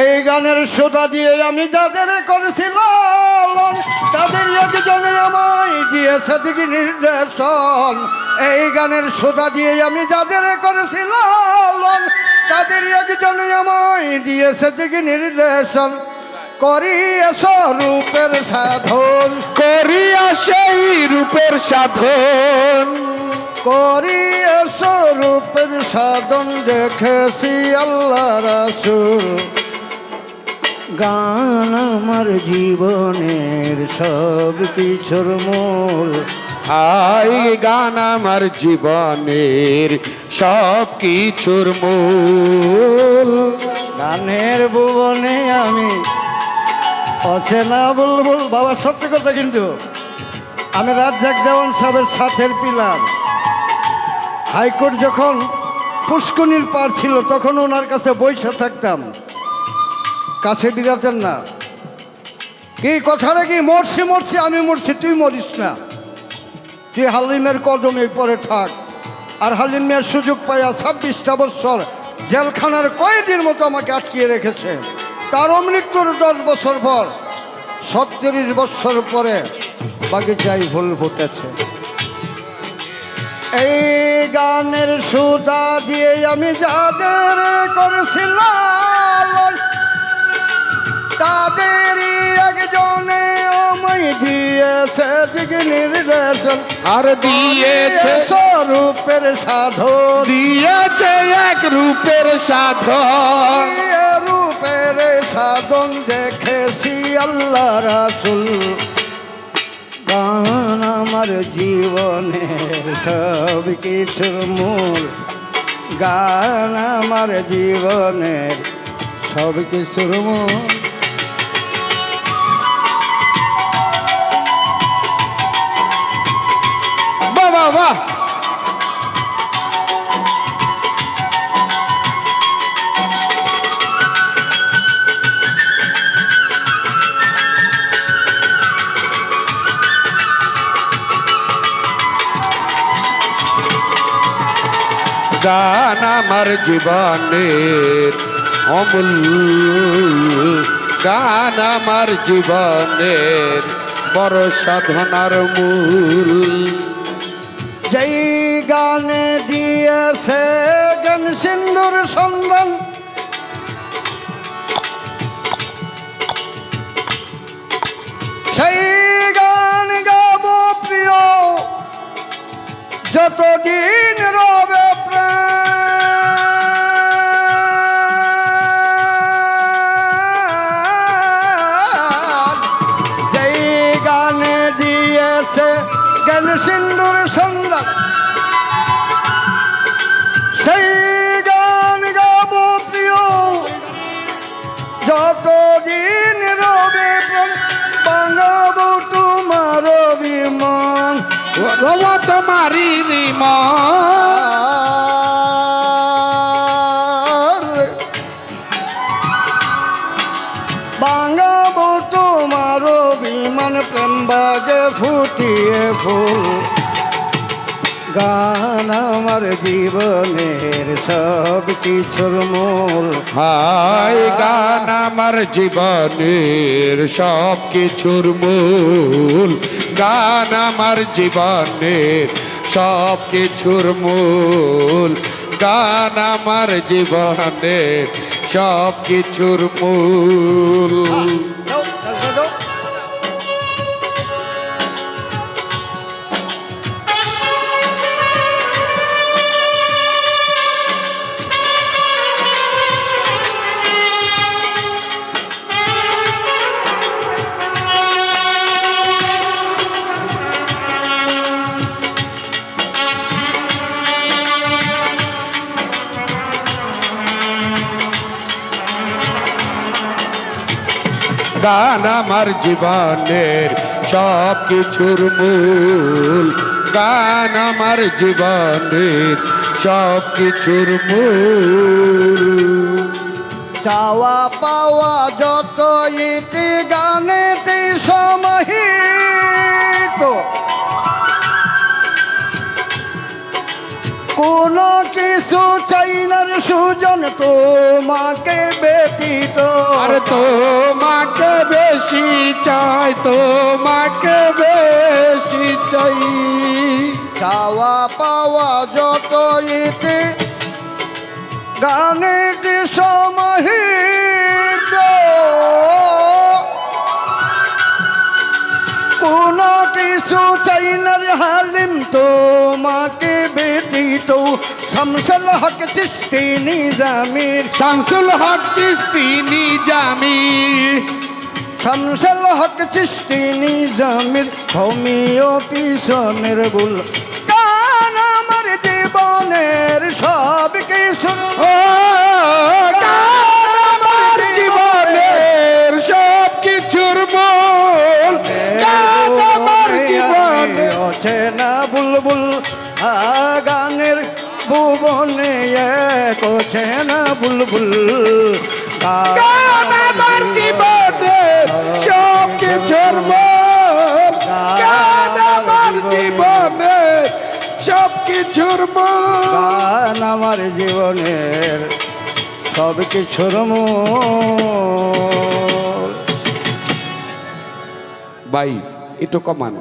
এই গানের সোদা দিয়ে আমি যাদের করেছিলাম তাদের একজনে আমায় দিয়েছে দিকে নির্দেশন। এই গানের সোদা দিয়ে আমি যাদের করেছিলাম তাদের একজনে আমায় দিয়েছে দিকে নির্দেশন। করিয়েছ রূপের সাধন। করিয়া সেই রূপের সাধন। করিয়েছ রূপের সাধন দেখেছি আল্লাহ রাসুল। গান আমার জীবনের সব কিছুর মূল। হাই গান আমার জীবনের সব কিছুর মূল। গানের ভুবনে আমি অচেনা বুলবুল। বাবা সত্যি কথা কিন্তু আমি রাজ্জাক দেওয়ান সাহেবের সাথের পিলার। হাইকোর্ট যখন পুষ্কনির পার ছিল তখন ওনার কাছে বৈশা থাকতাম। কাছে দিরাতেন না। কি কথাটা কি মরছি মরছি, আমি মরছি, তুই মরিস না। তুই হালিমের কদমে পরে থাক। আর হালিমের সুযোগ পাইয়া ছাব্বিশটা বছর জেলখানার কয়েদির মতো আমাকে আটকিয়ে রেখেছে। তার মৃত্যুর দশ বছর পর, সত্তরিশ বছর পরে বাকি বাগিচায় ফুল ফুটেছে। এই গানের সুদা দিয়ে আমি যাদের করেছিলাম তাদেরই একজনে আমায় দিয়েছে আর দিয়েছে স্বরূপের সাধন। দিয়েছে এক রূপের দিয়ে রূপের সাধন দেখেছি আল্লাহ রাসুল। গান আমার জীবনের সব কিছুর মূল। গান আমার জীবনের সব কিছুর মূল। গান আমার জীবনের অমূল গান আমার জীবনের বড় সাধনার মূল। যেই গানে দিয়েছে জ্ঞান সিন্ধুর সন্ধান, সেই গান গাব প্রিয় যতদিন রব তোমারি বাঙাব তোমার বিমান প্রেম বাগে ফুটিয়ে ফুল। গান আমার জীবনের সব কিছুর মূল। হাই গান আমার জীবনের সব কিছুর মূল। গান আমার জীবনের সব কিছুর মূল। গান আমার জীবনের সব কিছুর মূল। গান আমার জীবনের সব কিছুর মূল। গান আমার জীবনের সব কিছুর মূল। চাওয়া পাওয়া যত সুজন তোমাকে ব্যতীত। আরে তোমাকে বেশি চাই তোমাকে বেশি চাই। চাওয়া পাওয়া যত ইতি গানের যে সমাহিত। কোন কিছু চাই না হালিম তোমাকে ব্যতীত। শামসুল হক চিস্তি নিজামির। শামসুল হক চিস্তি নিজামি শামসুল হক চিস্তি নিজামির হোমিও পিছনের বুল কান আমার জীবনের সব জীবনের সব কিছুর মূল। গান আমার জীবনের অচেনা বুলবুল। আ গানের ভুবনে এক অচেনা বুলবুল আমার জীবনের সব কিছুর মূল আমার জীবনের সব কিছুর মূল। গান আমার জীবনের সব কিছুর মূল। ভাই একটু কমান।